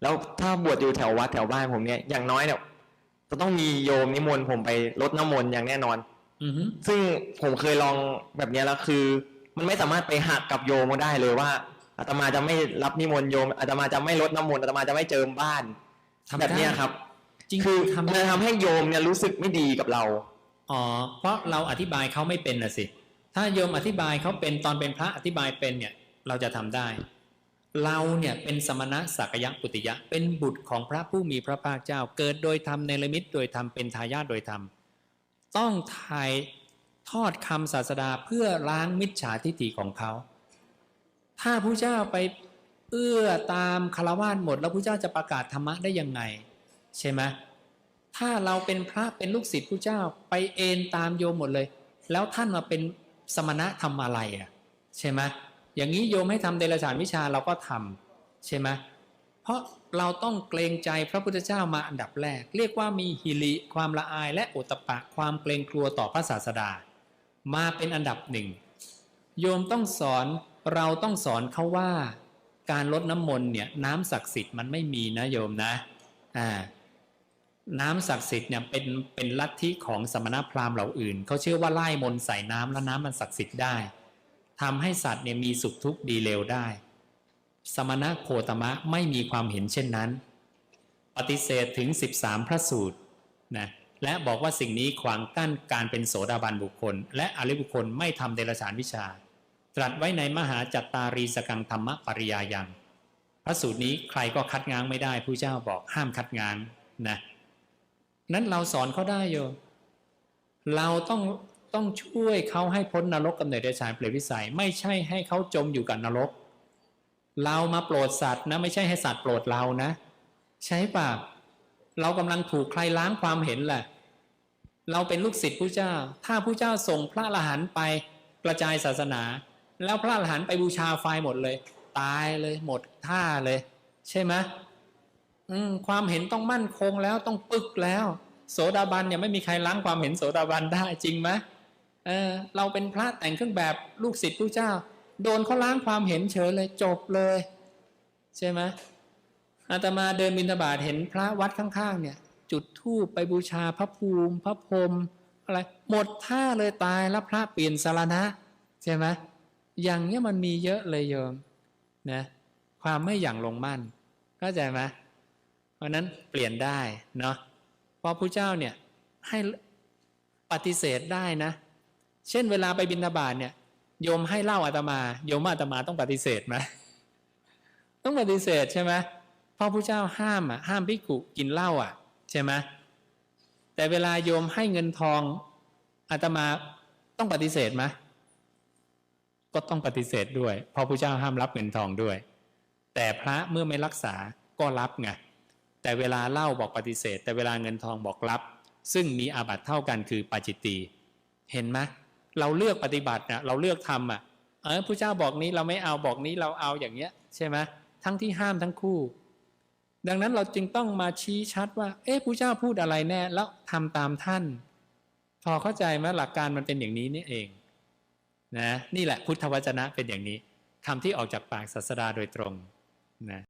แถววัดแถวบ้านผมเนี่ยอย่างน้อยเนี่ยจะต้องมีโยมนิมนต์ผมไปรดน้ำมนต์อย่างแน่นอนอือฮึซึ่งผมเคยลองแบบเนี้ยแล้วคือ มันไม่สามารถไปหักกับโยมมาได้เลยว่าอาตมาจะไม่รับนิมนต์โยมอาตมาจะไม่รดน้ำมนต์อาตมาจะไม่เจิมบ้านทำแบบได้เนี้ยครับจริงคือทำมันได้จะทำให้โยมเนี่ยรู้สึกไม่ดีกับเราอ๋อเพราะเราอธิบายเขาไม่เป็นนะสิถ้าโยมอธิบายเขาเป็นตอนเป็นพระอธิบายเป็นเนี่ย เราจะทำได้ เราเนี่ยเป็นสมณะสักยะปุติยะ เป็นบุตรของพระผู้มีพระภาคเจ้า เกิดโดยธรรมในลมิตโดยธรรมเป็นทายาทโดยธรรม ต้องถ่ายทอดคำศาสดาเพื่อล้างมิจฉาทิฏฐิของเขา ถ้าพระเจ้าไปเอื้อตามคารวาสหมด แล้วพระเจ้าจะประกาศธรรมะได้ยังไง ใช่ไหมถ้าเราเป็นพระเป็นลูกศิษย์ผู้เจ้าไปเอ็นตามโยมหมดเลย แล้วท่านมาเป็นสมณะทำอะไรอะ ใช่ไหม อย่างนี้โยมให้ทำเดรัจฉานวิชาเราก็ทำใช่ไหมเพราะเราต้องเกรงใจพระพุทธเจ้ามาอันดับแรก เรียกว่ามีฮิริความละอายและโอตตปะความเกรงกลัวต่อพระศาสดา มาเป็นอันดับหนึ่งโยมต้องสอนเราต้องสอนเขาว่า การลดน้ำมนต์เนี่ยน้ำศักดิ์สิทธิ์มันไม่มีนะโยมนะอ่าน้ำศักดิ์สิทธิ์เนี่ยเป็นเป็นลัทธิของสมณพราหมณ์เหล่าอื่นเขาเชื่อว่าไล่มนต์ใส่น้ำแล้วน้ำมันศักดิ์สิทธิ์ได้ ทำให้สัตว์เนี่ยมีสุขทุกข์ดีเลวได้ สมณะโคตมะไม่มีความเห็นเช่นนั้น ปฏิเสธถึง 13 พระสูตรนะและบอกว่าสิ่งนี้ขวางกั้นการเป็นโสดาบันบุคคล และอริบุคคลไม่ทำเดรัจฉานวิชา ตรัสไว้ในมหาจัตตารีสกังธรรมปริยายัง พระสูตรนี้ใครก็คัดง้างไม่ได้ผู้เจ้าบอกห้ามคัดง้างนะนั้นเราสอนเขาได้โยเราต้อง ต้องช่วยเขาให้พ้นนรกกำเนิดเดรัจฉานเปรตวิสัย ไม่ใช่ให้เขาจมอยู่กับนรก เรามาโปรดสัตว์นะ ไม่ใช่ให้สัตว์โปรดเรานะ ใช่ป่ะเรากำลังถูกใครล้างความเห็นแหละ เราเป็นลูกศิษย์ผู้เจ้า ถ้าผู้เจ้าส่งพระอรหันต์ไปกระจายศาสนา แล้วพระอรหันต์ไปบูชาไฟหมดเลย ตายเลยหมดท่าเลย ใช่ไหมมความเห็นต้องมั่นคงแล้วต้องปึกแล้ว โสดาบันเนี่ยไม่มีใครล้างความเห็นโสดาบันได้จริงไหม เออเราเป็นพระแต่งเครื่องแบบลูกศิษย์ผู้เจ้า โดนเขาล้างความเห็นเฉยเลยจบเลย ใช่ไหมอาตมาเดินบิณฑบาตเห็นพระวัดข้างๆ เนี่ย จุดธูปไปบูชาพระภูมิ พระพรหมอะไรหมดท่าเลยตายแล้วพระเปลี่ยนสารณะ ใช่ไหมอย่างเนี้ยมันมีเยอะเลยโยมนะความไม่อย่างลงมั่นเข้าใจไหมเพราะฉะนั้นเปลี่ยนได้เนาะเพราะพระเจ้าเนี่ยให้ปฏิเสธได้นะ เช่นเวลาไปบิณฑบาตเนี่ยโยมให้เหล้าอาตมา โยมอาตมาต้องปฏิเสธไหมต้องปฏิเสธใช่ไหมพราะพระเจ้าห้ามอะห้ามภิกุกินเหล้าอะ ใช่ไหมแต่เวลาโยมให้เงินทองอาตมาต้องปฏิเสธไหมก็ต้องปฏิเสธด้วยเพราะพระเจ้าห้ามรับเงินทองด้วย แต่พระเมื่อไม่รักษาก็รับไงแต่เวลาเล่าบอกปฏิเสธ แต่เวลาเงินทองบอกรับ ซึ่งมีอาบัติเท่ากันคือปาจิตตีเห็นไหม เราเลือกปฏิบัตินะเราเลือกทำอะเออผู้เจ้าบอกนี้เราไม่เอาบอกนี้เราเอาอย่างเงี้ยใช่ไหมทั้งที่ห้ามทั้งคู่ ดังนั้นเราจึงต้องมาชี้ชัดว่า เอ๊ะผู้เจ้าพูดอะไรแน่แล้วทำตามท่าน พอเข้าใจไหมหลักการมันเป็นอย่างนี้นี่เองนะนี่แหละพุทธวจนะเป็นอย่างนี้คำที่ออกจากปากศาสดาโดยตรงนะ